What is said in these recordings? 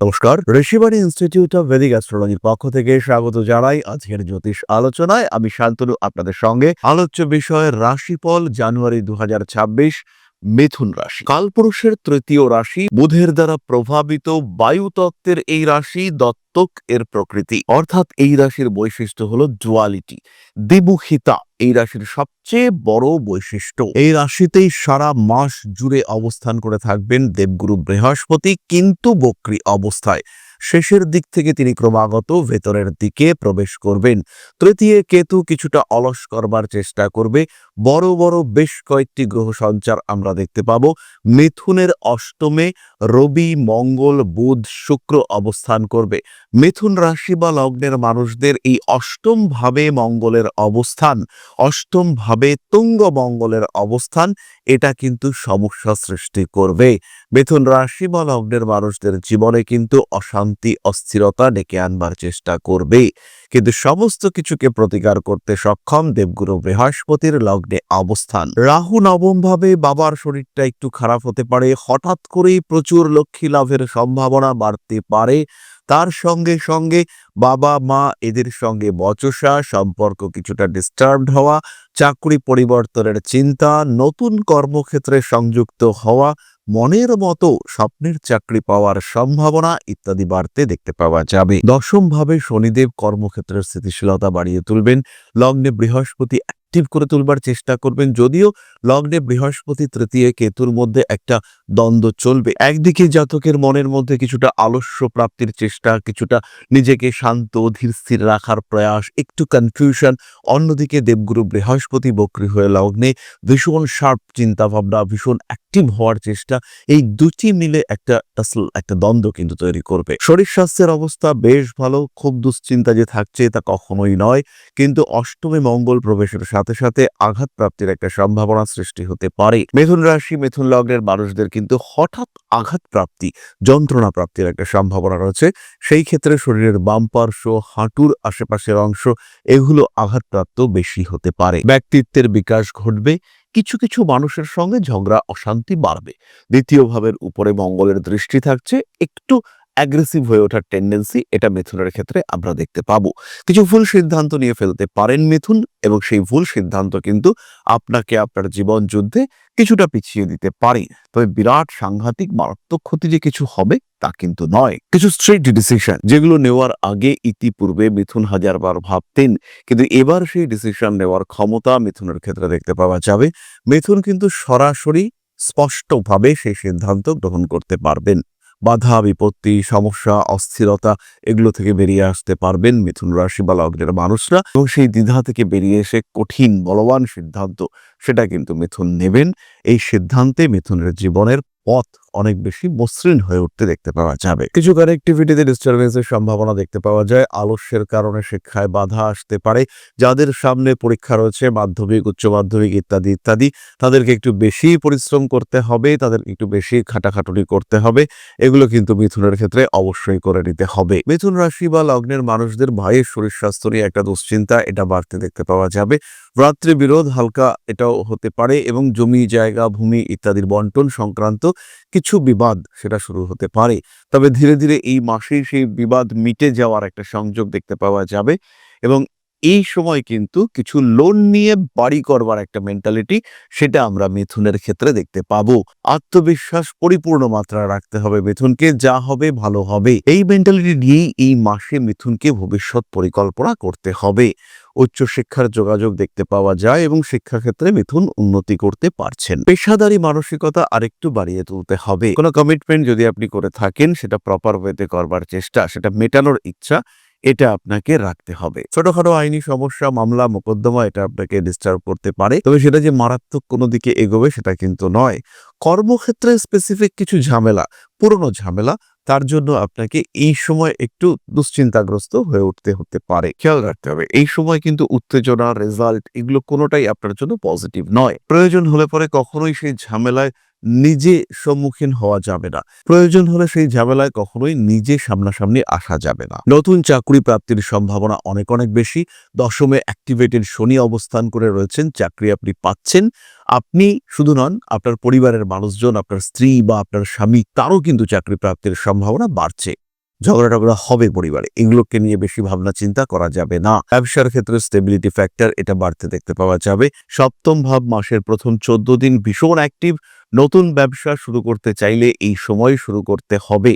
নমস্কার, Rishibani institute of Vedic অ্যাস্ট্রোলজির পক্ষ থেকে স্বাগত জানাই আজকের জ্যোতিষ আলোচনায়। আমি শান্তনু আপনাদের সঙ্গে। আলোচ্য বিষয় রাশিফল, জানুয়ারি দু হাজার ছাব্বিশ। মিথুন রাশি। কালপুরুষের তৃতীয় রাশি বুধের দ্বারা প্রভাবিত বায়ুতত্ত্বের এই রাশি দত্তক এর প্রকৃতি। অর্থাৎ এই রাশির বৈশিষ্ট্য হলো ডুয়ালিটি দ্বিমুখিতা এই রাশির সবচেয়ে বড় বৈশিষ্ট্য। এই রাশিতেই সারা মাস জুড়ে অবস্থান করে থাকবেন দেবগুরু বৃহস্পতি, কিন্তু বক্রী অবস্থায়। শেষের দিক থেকে তিনি ক্রমাগত ভেতরের দিকে প্রবেশ করবেন। তৃতীয় কেতু কিছুটা অলস করবার চেষ্টা করবে। বড় বড় বেশ কয়েকটি গ্রহ সঞ্চার আমরা দেখতে পাবো। মিথুনের অষ্টমে রবি, মঙ্গল, বুধ, শুক্র অবস্থান করবে। মিথুন রাশি বা লগ্নের মানুষদের এই অষ্টম ভাবে মঙ্গলের অবস্থান, অষ্টম ভাবে তুঙ্গ মঙ্গলের অবস্থান, এটা কিন্তু সমস্যা সৃষ্টি করবে। মিথুন রাশি বা লগ্নের মানুষদের জীবনে কিন্তু অশান্তি, অস্থিরতা ডেকে আনবার চেষ্টা করবে কিন্তু সমস্ত কিছুকে প্রতিকার করতে সক্ষম দেবগুরু বৃহস্পতির লগ্নে অবস্থান। রাহু নবম ভাবে বাবার শরীরটা একটু খারাপ হতে পারে, হঠাৎ করেই প্রচুর লক্ষ্মী লাভের সম্ভাবনা বাড়তে পারে। তার সঙ্গে সঙ্গে বাবা, মা এদের সঙ্গে বচসা, সম্পর্ক কিছুটা ডিস্টার্বড হওয়া, চাকরি পরিবর্তনের চিন্তা, নতুন কর্মক্ষেত্রে সংযুক্ত হওয়া, মনের মতো স্বপ্নের চাকরি পাওয়ার সম্ভাবনা ইত্যাদি বাড়তে দেখতে পাওয়া যাবে। দশম ভাবে শনিদেব কর্মক্ষেত্রের স্থিতিশীলতা বাড়িয়ে তুলবেন। লগ্নে বৃহস্পতি অ্যাক্টিভ করে তুলবার চেষ্টা করবেন। যদিও লগ্নে বৃহস্পতি তৃতীয় কেতুর মধ্যে একটা দ্বন্দ্ব চলবে। একদিকে জাতকের মনের মধ্যে কিছুটা আলস্য প্রাপ্তির চেষ্টা, কিছুটা নিজেকে শান্ত, ধীর স্থির রাখার প্রয়াস, একটু কনফিউশন অন্যদিকে দেবগুরু বৃহস্পতি বক্রী হয়ে লগ্নে ভীষণ শার্প চিন্তা ভাবনা ভীষণ অ্যাক্টিভ হওয়ার চেষ্টা, এই দুটি মিলে একটা একটা দ্বন্দ্ব কিন্তু তৈরি করবে। শরীর স্বাস্থ্যের অবস্থা বেশ ভালো, খুব দুশ্চিন্তা যে থাকছে তা কখনোই নয়। কিন্তু অষ্টমে মঙ্গল প্রবেশের সাথে সাথে আঘাত প্রাপ্তির একটা সম্ভাবনা সৃষ্টি হতে পারে। মিথুন রাশি, মিথুন লগ্নের মানুষদের কিন্তু হঠাৎ আঘাত প্রাপ্তি যন্ত্রণা প্রাপ্তির একটা সম্ভাবনা রয়েছে। সেই ক্ষেত্রে শরীরের বাম পার্শ্ব হাঁটুর আশেপাশের অংশ, এগুলো আঘাতপ্রাপ্ত বেশি হতে পারে। ব্যক্তিত্বের বিকাশ ঘটবে, কিছু কিছু মানুষের সঙ্গে ঝগড়া, অশান্তি বাড়বে। দ্বিতীয় ভাবের উপরে মঙ্গলের দৃষ্টি থাকছে, একটু অ্যাগ্রেসিভ হয়ে ওঠার টেন্ডেন্সি এটা মিথুনের ক্ষেত্রে আমরা দেখতে পাবো। কিছু ভুল সিদ্ধান্ত নিয়ে ফেলতে পারেন মিথুন এবং সেই ভুল সিদ্ধান্ত কিন্তু আপনাকে আপনার জীবন যুদ্ধে কিছুটা পিছিয়ে দিতে পারে। তবে বিরাট সাংঘাতিক মারাত্মক ক্ষতি যে কিছু হবে তা কিন্তু নয়। কিছু স্ট্রেট ডিসিশন যেগুলো নেওয়ার আগে ইতিপূর্বে মিথুন হাজারবার ভাবতেন, কিন্তু এবার সেই ডিসিশন নেওয়ার ক্ষমতা মিথুনের ক্ষেত্রে দেখতে পাওয়া যাবে। মিথুন কিন্তু সরাসরি স্পষ্টভাবে সেই সিদ্ধান্ত গ্রহণ করতে পারবেন। বাধা, বিপত্তি, সমস্যা, অস্থিরতা এগুলো থেকে বেরিয়ে আসতে পারবেন মিথুন রাশি বা লগ্নের মানুষরা এবং সেই দ্বিধা থেকে বেরিয়ে এসে কঠিন বলবান সিদ্ধান্ত সেটা কিন্তু মিথুন নেবেন। এই সিদ্ধান্তে মিথুনের জীবনের পথ অনেক বেশি মসৃণ হয়ে উঠতে দেখতে পাওয়া যাবে। কিছু কানেক্টিভিটিতে ডিস্টারবেন্সের সম্ভাবনা দেখতে পাওয়া যায়। আলস্যের কারণে শিক্ষায় বাধা আসতে পারে। যাদের সামনে পরীক্ষা রয়েছে, মাধ্যমিক, উচ্চ মাধ্যমিক ইত্যাদি ইত্যাদি, তাদেরকে একটু বেশি পরিশ্রম করতে হবে, তাদের একটু বেশি খাটাখাটুনি করতে হবে। এগুলো কিন্তু মিথুনের ক্ষেত্রে অবশ্যই করে নিতে হবে। মিথুন রাশি বা লগ্নের মানুষদের ভাইয়ের শরীর স্বাস্থ্য নিয়ে একটা দুশ্চিন্তা, এটা বাড়তে দেখতে পাওয়া যাবে। ভ্রাতৃ বিরোধ, হালকা এটাও হতে পারে এবং জমি, জায়গা, ভূমি ইত্যাদির বন্টন সংক্রান্ত কিছু বিবাদ সেটা শুরু হতে পারে। তবে ধীরে ধীরে এই মাসেই সেই বিবাদ মিটে যাওয়ার একটা সংযোগ দেখতে পাওয়া যাবে এবং এই সময় কিন্তু কিছু লোন নিয়ে বাড়ি করবার একটা মেন্টালিটি সেটা আমরা মিথুনের ক্ষেত্রে দেখতে পাবো। আত্মবিশ্বাস পরিপূর্ণ মাত্রা রাখতে হবে মিথুনকে, যা হবে ভালো হবে। এই মেন্টালিটি নিয়েই এই মাসে মিথুনকে ভবিষ্যৎ পরিকল্পনা করতে হবে। উচ্চশিক্ষার যোগাযোগ দেখতে পাওয়া যায় এবং শিক্ষাক্ষেত্রে মিথুন উন্নতি করতে পারছেন। পেশাদারি মানসিকতা আরেকটু বাড়িয়ে তুলতে হবে। কোনো কমিটমেন্ট যদি আপনি করে থাকেন, সেটা প্রপার ওয়েতে করবার চেষ্টা, সেটা মেটানোর ইচ্ছা এটা আপনাকে রাখতে হবে। ছোটখাটো আইনি সমস্যা, মামলা, মোকদ্দমা এটা আপনাকে ডিস্টার্ব করতে পারে। তবে সেটা যে মারাত্মক কোনো দিকে এগোবে সেটা কিন্তু নয়। কর্মক্ষেত্রে স্পেসিফিক কিছু ঝামেলা, পুরনো ঝামেলা, তার জন্য আপনাকে এই সময় একটু দুশ্চিন্তাগ্রস্ত হয়ে উঠতে হতে পারে। খেয়াল রাখতে হবে, এই সময় কিন্তু উত্তেজনা রেজাল্ট এগুলো কোনোটাই আপনার জন্য পজিটিভ নয়। প্রয়োজন হলে পরে কখনোই সেই ঝামেলায় নিজে সম্মুখীন হওয়া যাবে না। প্রয়োজন হলে সেই ঝামেলায় কখনোই নিজে সামনাসামনি আসা যাবে না। নতুন চাকরি প্রাপ্তির সম্ভাবনা অনেক অনেক বেশি। দশমে অ্যাক্টিভেটেড শনি অবস্থান করে রয়েছেন, চাকরি আপনি পাচ্ছেন। আপনি শুধু নন, আপনার পরিবারের মানুষজন, আপনার স্ত্রী বা আপনার স্বামী, তারও কিন্তু চাকরি প্রাপ্তির সম্ভাবনা বাড়ছে। ঝগড়া টগড়া হবে পরিবারে, এগুলোকে নিয়ে বেশি ভাবনা চিন্তা করা যাবে না। ব্যবসার ক্ষেত্রে স্টেবিলিটি ফ্যাক্টর এটা বাড়তে দেখতে পাওয়া যাবে। সপ্তম ভাব মাসের প্রথম চোদ্দ দিন ভীষণ অ্যাক্টিভ নতুন ব্যবসা শুরু করতে চাইলে এই সময় শুরু করতে হবে।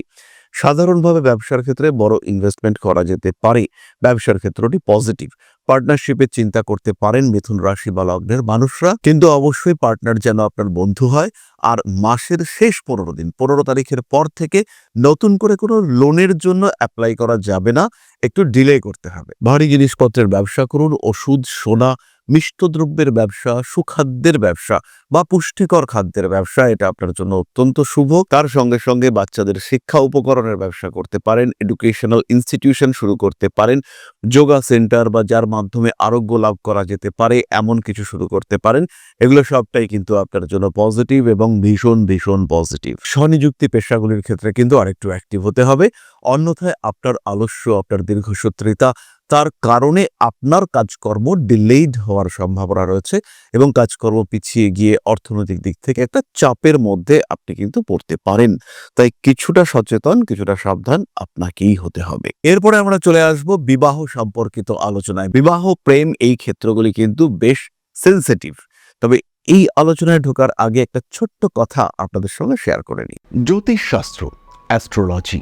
সাধারণভাবে ব্যবসার ক্ষেত্রে বড় ইনভেস্টমেন্ট করা যেতে পারে। ব্যবসার ক্ষেত্রটি পজিটিভ পার্টনারশিপের চিন্তা করতে পারেন মিথুন রাশি বা লগ্নের মানুষরা। কিন্তু অবশ্যই পার্টনার যেন আপনার বন্ধু হয়। আর মাসের শেষ পনেরো দিন, পনেরো তারিখের পর থেকে নতুন করে কোনো লোনের জন্য অ্যাপ্লাই করা যাবে না। একটু ডিলে করতে হবে। ভারী জিনিসপত্রের ব্যবসা করুন, ওষুধ, সোনা মিষ্টদ্রব্যের ব্যবসা, সুখাদ্যের ব্যবসা বা পুষ্টিকর খাদ্যের ব্যবসা, এটা আপনার জন্য অত্যন্ত শুভ। তার সঙ্গে সঙ্গে বাচ্চাদের শিক্ষা উপকরণের ব্যবসা করতে পারেন এডুকেশনাল ইনস্টিটিউশন শুরু করতে পারেন, যোগা সেন্টার বা যার মাধ্যমে আরোগ্য লাভ করা যেতে পারে, এমন কিছু শুরু করতে পারেন। এগুলো সবটাই কিন্তু আপনার জন্য পজিটিভ এবং ভীষণ ভীষণ পজিটিভ স্বনিযুক্তি পেশাগুলির ক্ষেত্রে কিন্তু আরেকটু অ্যাক্টিভ হতে হবে। অন্যথায় আপনার আলস্য, আপনার দীর্ঘসূত্রিতা তার কারণে আপনার কাজকর্ম ডিলেইড হওয়ার সম্ভাবনা রয়েছে এবং কাজকর্ম পিছিয়ে গিয়ে অর্থনৈতিক দিক থেকে একটা চাপের মধ্যে আপনি কিন্তু পড়তে পারেন। তাই কিছুটা সচেতন, কিছুটা সাবধান আপনাকেই হতে হবে। এরপরে আমরা চলে আসব বিবাহ সম্পর্কিত আলোচনায়। বিবাহ, প্রেম এই ক্ষেত্রগুলি কিন্তু বেশ সেন্সিটিভ তবে এই আলোচনায় ঢোকার আগে একটা ছোট্ট কথা আপনাদের সঙ্গে শেয়ার করে নিই। জ্যোতিষশাস্ত্র অ্যাস্ট্রোলজি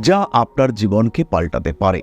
যা আপনার জীবনকে পাল্টাতে পারে।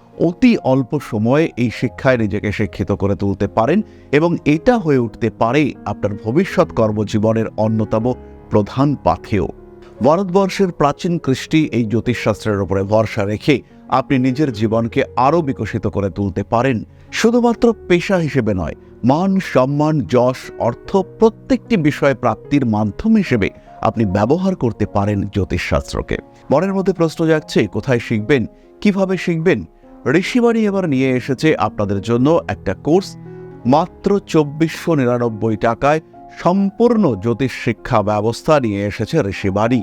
অতি অল্প সময়ে এই শিক্ষায় নিজেকে শিক্ষিত করে তুলতে পারেন এবং এটা হয়ে উঠতে পারে আপনার ভবিষ্যৎ কর্মজীবনের অন্যতম প্রধান পাথেয়। ভারতবর্ষের প্রাচীন কৃষ্টি এই জ্যোতিষশাস্ত্রের উপরে ভরসা রেখে আপনি নিজের জীবনকে আরও বিকশিত করে তুলতে পারেন। শুধুমাত্র পেশা হিসেবে নয়, মান, সম্মান, যশ, অর্থ প্রত্যেকটি বিষয় প্রাপ্তির মাধ্যম হিসেবে আপনি ব্যবহার করতে পারেন জ্যোতিষশাস্ত্রকে। মনের মধ্যে প্রশ্ন যাচ্ছে কোথায় শিখবেন, কীভাবে শিখবেন? ঋষিবাণী এবার নিয়ে এসেছে আপনাদের জন্য একটা কোর্স, মাত্র চব্বিশশো নিরানব্বই টাকায় সম্পূর্ণ জ্যোতিষ শিক্ষা ব্যবস্থা নিয়ে এসেছে ঋষিবাণী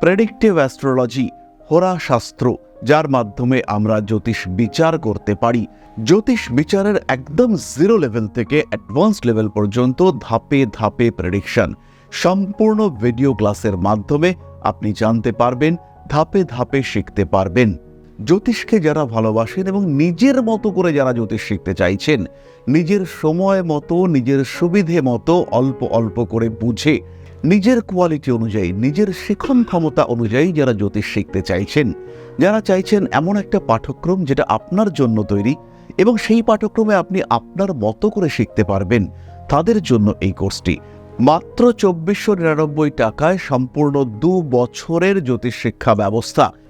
প্রেডিক্টিভ অ্যাস্ট্রোলজি হোরাশাস্ত্র যার মাধ্যমে আমরা জ্যোতিষ বিচার করতে পারি। জ্যোতিষ বিচারের একদম জিরো লেভেল থেকে অ্যাডভান্স লেভেল পর্যন্ত ধাপে ধাপে প্রেডিকশন সম্পূর্ণ ভিডিও ক্লাসের মাধ্যমে আপনি জানতে পারবেন, ধাপে ধাপে শিখতে পারবেন। জ্যোতিষকে যারা ভালোবাসেন এবং নিজের মতো করে যারা জ্যোতিষ শিখতে চাইছেন, নিজের সময় মতো, নিজের সুবিধে মতো অল্প অল্প করে বুঝে, নিজের কোয়ালিটি অনুযায়ী, নিজের শিখন ক্ষমতা অনুযায়ী যারা জ্যোতিষ শিখতে চাইছেন, যারা চাইছেন এমন একটা পাঠ্যক্রম যেটা আপনার জন্য তৈরি এবং সেই পাঠ্যক্রমে আপনি আপনার মতো করে শিখতে পারবেন, তাদের জন্য এই কোর্সটি। মাত্র চব্বিশশো নিরানব্বই টাকায় সম্পূর্ণ দু বছরের জ্যোতিষ শিক্ষা ব্যবস্থা।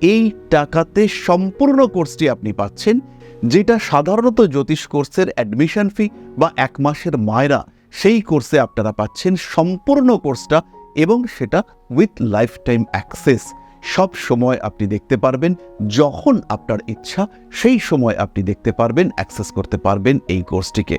এই টাকাতে সম্পূর্ণ কোর্সটি আপনি পাচ্ছেন, যেটা সাধারণত জ্যোতিষ কোর্সের অ্যাডমিশন ফি বা এক মাসের মায়রা সেই কোর্সে আপনারা পাচ্ছেন সম্পূর্ণ কোর্সটা এবং সেটা উইথ লাইফ টাইম অ্যাক্সেস সব সময় আপনি দেখতে পারবেন, যখন আপনার ইচ্ছা, সেই সময় আপনি দেখতে পারবেন অ্যাক্সেস করতে পারবেন এই কোর্সটিকে।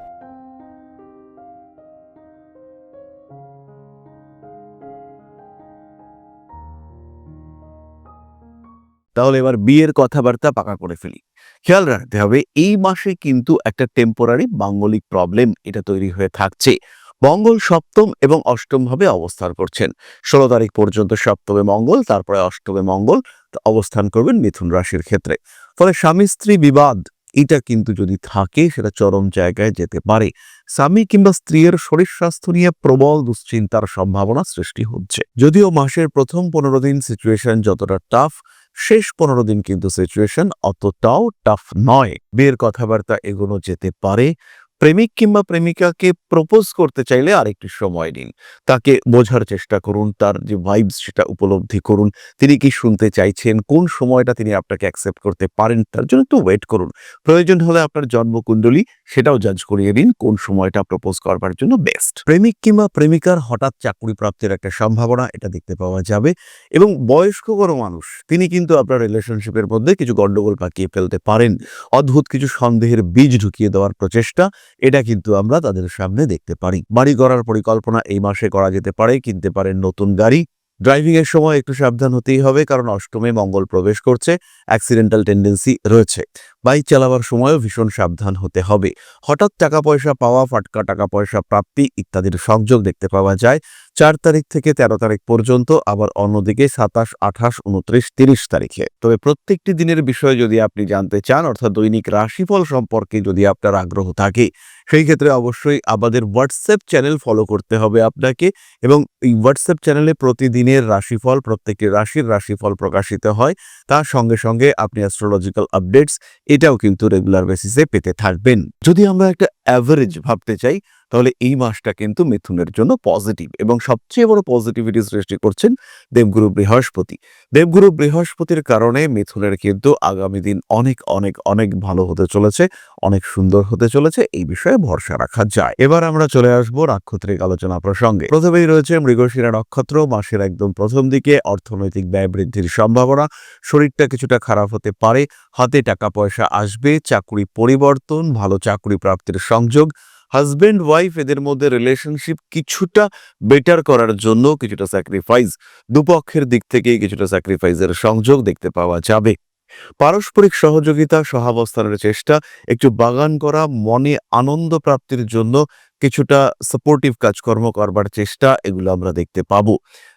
তাহলে এবার বিয়ের কথাবার্তা পাকা করে ফেলি। খেয়াল রাখতে হবে, এই মাসে কিন্তু একটা টেম্পোরারি মাঙ্গলিক প্রবলেম এটা তৈরি হয়ে থাকছে। মঙ্গল সপ্তম এবং অষ্টম ভাবে অবস্থান করছেন। ষোলো তারিখ পর্যন্ত সপ্তমে মঙ্গল, তারপরে অষ্টমে মঙ্গল অবস্থান করবেন মিথুন রাশির ক্ষেত্রে। ফলে স্বামী স্ত্রী বিবাদ, এটা কিন্তু যদি থাকে সেটা চরম জায়গায় যেতে পারে। স্বামী কিংবা স্ত্রীর শরীর স্বাস্থ্য নিয়ে প্রবল দুশ্চিন্তার সম্ভাবনা সৃষ্টি হচ্ছে। যদিও মাসের প্রথম পনেরো দিন সিচুয়েশন যতটা টাফ শেষ পনেরো দিন কিন্তু সিচুয়েশন অতটাও টাফ নয়। বিয়ের কথাবার্তা এগোনো যেতে পারে। প্রেমিক কিংবা প্রেমিকাকে প্রপোজ করতে চাইলে আরেকটু সময় নিন। তাকে বোঝার চেষ্টা করুন, তার যে ভাইবস সেটা উপলব্ধি করুন। তিনি কি শুনতে চাইছেন, কোন সময়টা তিনি আপনাকে অ্যাকসেপ্ট করতে পারেন, তার জন্য একটু ওয়েট করুন। প্রয়োজন হলে আপনার জন্মকুণ্ডলী সেটাও জাজ করিয়ে দিন, কোন সময়টা প্রপোজ করবার জন্য বেস্ট প্রেমিক কিংবা প্রেমিকার হঠাৎ চাকরি প্রাপ্তির একটা সম্ভাবনা, এটা দেখতে পাওয়া যাবে। এবং বয়স্ক কোনো মানুষ, তিনি কিন্তু আপনার রিলেশনশিপের মধ্যে কিছু গন্ডগোল পাকিয়ে ফেলতে পারেন। অদ্ভুত কিছু সন্দেহের বীজ ঢুকিয়ে দেওয়ার প্রচেষ্টা এটা কিন্তু আমরা তাদের সামনে দেখতে পারি। বাড়ি করার পরিকল্পনা এই মাসে করা যেতে পারে, কিনতে পারেন নতুন গাড়ি। ড্রাইভিং এর সময় একটু সাবধান হতেই হবে, কারণ অষ্টমে মঙ্গল প্রবেশ করছে অ্যাক্সিডেন্টাল টেন্ডেন্সি রয়েছে। বাইক চালাবার সময়ও ভীষণ সাবধান হতে হবে। হঠাৎ টাকা পয়সা পাওয়া, ফাটকা টাকা পয়সা প্রাপ্তি ইত্যাদির সংযোগ দেখতে পাওয়া যায়। চার তারিখ থেকে তেরো তারিখ পর্যন্ত, আবার অন্যদিকে সাতাশ, আঠাশ, উনত্রিশ, তিরিশ তারিখে। তবে প্রত্যেকটি দিনের বিষয়ে যদি আপনি জানতে চান, অর্থাৎ দৈনিক রাশিফল সম্পর্কে যদি আপনার আগ্রহ থাকে, সেই ক্ষেত্রে অবশ্যই আমাদের হোয়াটসঅ্যাপ চ্যানেল ফলো করতে হবে আপনাকে এবং এই হোয়াটসঅ্যাপ চ্যানেলে প্রতিদিনের রাশিফল, প্রত্যেকটি রাশির রাশিফল প্রকাশিত হয়। তার সঙ্গে সঙ্গে আপনি অ্যাস্ট্রোলজিক্যাল আপডেটস এটাও কিন্তু রেগুলার বেসিসে পেতে থাকবেন। যদি আমরা একটা অ্যাভারেজ ভাবতে চাই তাহলে এই মাসটা কিন্তু মিথুনের জন্য পজিটিভ এবং সবচেয়ে বড় পজিটিভিটি সৃষ্টি করছেন দেবগুরু বৃহস্পতি। দেবগুরু বৃহস্পতির কারণে মিথুনের কিন্তু আগামী দিন অনেক অনেক অনেক ভালো হতে চলেছে, অনেক সুন্দর হতে চলেছে, এই বিষয়ে ভরসা রাখা যায়। এবার আমরা চলে আসব নাক্ষত্রিক আলোচনা প্রসঙ্গে। প্রথমেই রয়েছে মৃগশিরা নক্ষত্র, মাসের একদম প্রথম দিকে অর্থনৈতিক ব্যয় বৃদ্ধির সম্ভাবনা, শরীরটা কিছুটা খারাপ হতে পারে, হাতে টাকা পয়সা আসবে, চাকরি পরিবর্তন, ভালো চাকরি প্রাপ্তির সংযোগ হাজবেন্ড ওয়াইফ এদের মধ্যে রিলেশনশিপ কিছুটা বেটার করার জন্য কিছুটা স্যাক্রিফাইস দুপক্ষের দিক থেকেই কিছুটা স্যাক্রিফাইসের সংযোগ দেখতে পাওয়া যাবে। পারস্পরিক সহযোগিতা, সহাবস্থানের চেষ্টা, একটু বাগান করা, মনে আনন্দ প্রাপ্তির জন্য কিছুটা সাপোর্টিভ কাজকর্ম করবার চেষ্টা, এগুলো আমরা দেখতে পাবো।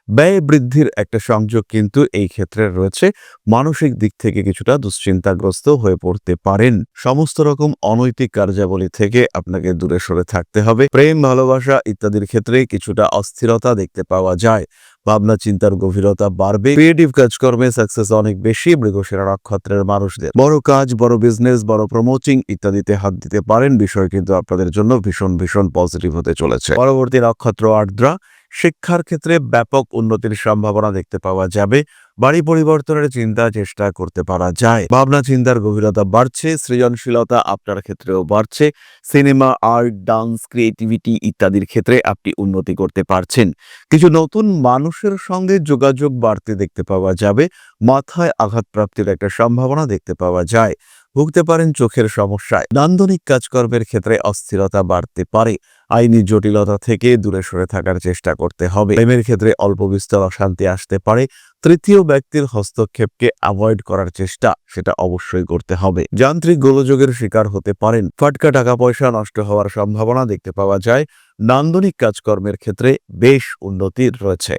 ব্যয় বৃদ্ধির একটা সংযোগ কিন্তু এই ক্ষেত্রে রয়েছে। মানসিক দিক থেকে কিছুটা দুশ্চিন্তাগ্রস্ত হয়ে পড়তে পারেন। সমস্ত রকম অনৈতিক কার্যাবলী থেকে আপনাকে দূরে সরে থাকতে হবে। প্রেম, ভালোবাসা ইত্যাদির ক্ষেত্রে কিছুটা অস্থিরতা দেখতে পাওয়া যায়। ভাবনা, চিন্তার গভীরতা বাড়বে। ক্রিয়েটিভ কাজকর্মে সাকসেস অনেক বেশি। মৃগশিরা নক্ষত্রের মানুষদের বড় কাজ, বড় বিজনেস বড় প্রমোটিং ইত্যাদিতে হাত দিতে পারেন। বিষয় কিন্তু আপনাদের জন্য ভীষণ ভীষণ পজিটিভ হতে চলেছে। পরবর্তী নক্ষত্র আর্দ্রা। শিক্ষার ক্ষেত্রে ব্যাপক উন্নতির সম্ভাবনা দেখতে পাওয়া যাবে। বাড়ি পরিবর্তনের চিন্তা চেষ্টা করতে পারা যায়। ভাবনা চিন্তার গভীরতা বাড়ছে, সৃজনশীলতা আপনার ক্ষেত্রেও বাড়ছে, সিনেমা, আর্ট, ডান্স, ক্রিয়েটিভিটি ইত্যাদির ক্ষেত্রে আপনি উন্নতি করতে পারছেন। কিছু নতুন মানুষের সঙ্গে যোগাযোগ বাড়তে দেখতে পাওয়া যাবে, মাথায় আঘাত প্রাপ্তির একটা সম্ভাবনা দেখতে পাওয়া যায়। ভুগতে পারেন চোখের সমস্যায়। নান্দনিক কাজকর্মের ক্ষেত্রে অস্থিরতা বাড়তে পারে। আইনি জটিলতা থেকে দূরে সরে থাকার চেষ্টা করতে হবে। প্রেমের ক্ষেত্রে অল্প বিস্তর অশান্তি আসতে পারে। তৃতীয় ব্যক্তির হস্তক্ষেপকে অ্যাভয়েড করার চেষ্টা, সেটা অবশ্যই করতে হবে। যান্ত্রিক গোলযোগের শিকার হতে পারেন। ফাটকা টাকা পয়সা নষ্ট হওয়ার সম্ভাবনা দেখতে পাওয়া যায়। নান্দনিক কাজকর্মের ক্ষেত্রে বেশ উন্নতি রয়েছে।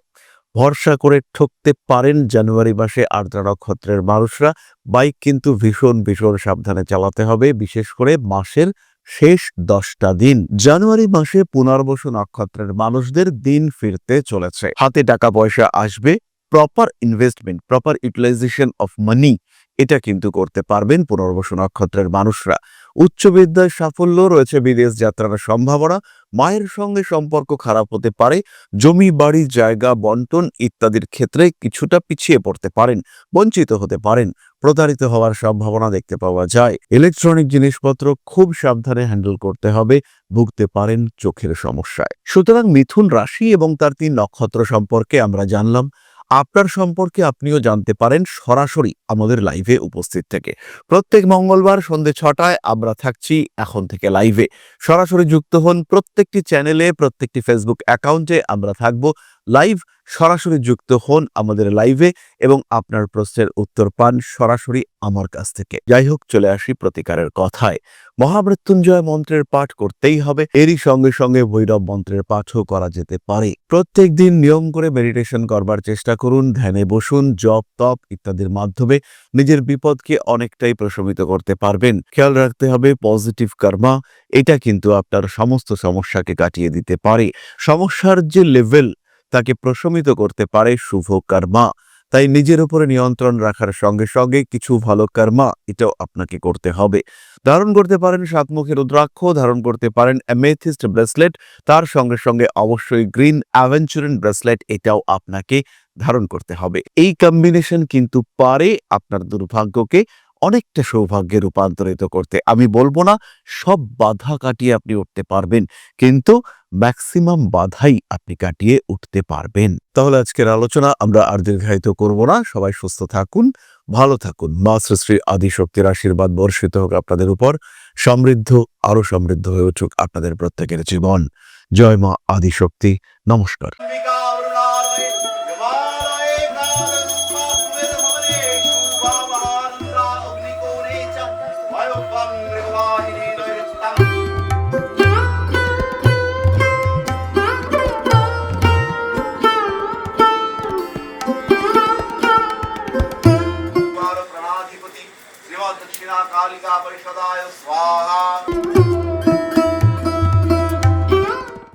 ভরসা করে ঠকতে পারেন জানুয়ারি মাসে আর্দ্রা নক্ষত্রের মানুষরা। বাইক কিন্তু ভীষণ ভীষণ সাবধানে চালাতে হবে, বিশেষ করে মাসের শেষ দশটা দিন। জানুয়ারি মাসে পুনর্বসু নক্ষত্রের মানুষদের দিন ফিরতে চলেছে। হাতে টাকা পয়সা আসবে proper investment proper utilization of money এটা কিন্তু করতে পারবেন পুনর্বসু নক্ষত্রের মানুষরা। উচ্চ বিদ্যায় সাফল্য রয়েছে বিদেশ যাত্রার সম্ভাবনা, মায়ের সঙ্গে সম্পর্ক খারাপ হতে পারে, জমি, বাড়ি, জায়গা, বন্টন ইত্যাদির ক্ষেত্রে কিছুটা পিছিয়ে পড়তে পারেন, বঞ্চিত হতে পারেন, প্রতারিত হওয়ার সম্ভাবনা দেখতে পাওয়া যায়। ইলেকট্রনিক জিনিসপত্র খুব সাবধানে হ্যান্ডেল করতে হবে, ভুগতে পারেন চোখের সমস্যায়। সুতরাং মিথুন রাশি এবং তার তিন নক্ষত্র সম্পর্কে আমরা জানলাম আপনার সম্পর্কে আপনিও জানতে পারেন সরাসরি আমাদের লাইভে উপস্থিত থেকে। প্রত্যেক মঙ্গলবার সন্ধে ছটায় আমরা থাকছি এখন থেকে লাইভে সরাসরি যুক্ত হন প্রত্যেকটি চ্যানেলে প্রত্যেকটি ফেসবুক অ্যাকাউন্টে আমরা থাকব। লাইভ সরাসরি যুক্ত হন আমাদের লাইভে এবং আপনার প্রশ্নের উত্তর পান সরাসরি আমার কাছ থেকে। যাই হোক চলে আসি প্রতিকারের কথায়। মহামৃত্যুঞ্জয় মন্ত্রের পাঠ করতেই হবে। এরই সঙ্গে সঙ্গে ভৈরব মন্ত্রের পাঠও করা যেতে পারে। প্রত্যেক দিন নিয়ম করে মেডিটেশন করবার চেষ্টা করুন, ধ্যানে বসুন, জপ, তপ ইত্যাদির মাধ্যমে নিজের বিপদকে অনেকটাই প্রশমিত করতে পারবেন। খেয়াল রাখতে হবে পজিটিভ কর্মা এটা কিন্তু আপনার সমস্ত সমস্যাকে কাটিয়ে দিতে পারে। সমস্যার যে লেভেল তাকে প্রশমিত করতে পারে শুভ কর্মা। তাই নিজের উপরে নিয়ন্ত্রণ রাখার সঙ্গে সঙ্গে কিছু ভালো কর্মা এটাও আপনাকে করতে হবে। ধারণ করতে পারেন সাতমুখী রুদ্রাক্ষ, ধারণ করতে পারেন অ্যামেথিস্ট ব্রেসলেট, তার সঙ্গে সঙ্গে অবশ্যই গ্রিন অ্যাভেঞ্চুরিন ব্রেসলেট এটাও আপনাকে ধারণ করতে হবে। এই কম্বিনেশন কিন্তু পারে আপনার দুর্ভাগ্যকে অনেকটা সৌভাগ্যে রূপান্তরিত করতে। আমি বলব না, সব বাধা কাটিয়ে আপনি উঠতে পারবেন, কিন্তু ম্যাক্সিমাম বাধাই আপনি কাটিয়ে উঠতে পারবেন। তাহলে আজকের আলোচনা আমরা আর দীর্ঘায়িত করব না। সবাই সুস্থ থাকুন, ভালো থাকুন। মা শ্রী আদিশক্তির আশীর্বাদ বর্ষিত হোক আপনাদের উপর, সমৃদ্ধ আরও সমৃদ্ধ হয়ে উঠুক আপনাদের প্রত্যেকের জীবন। জয় মা আদিশক্তি। নমস্কার। la la.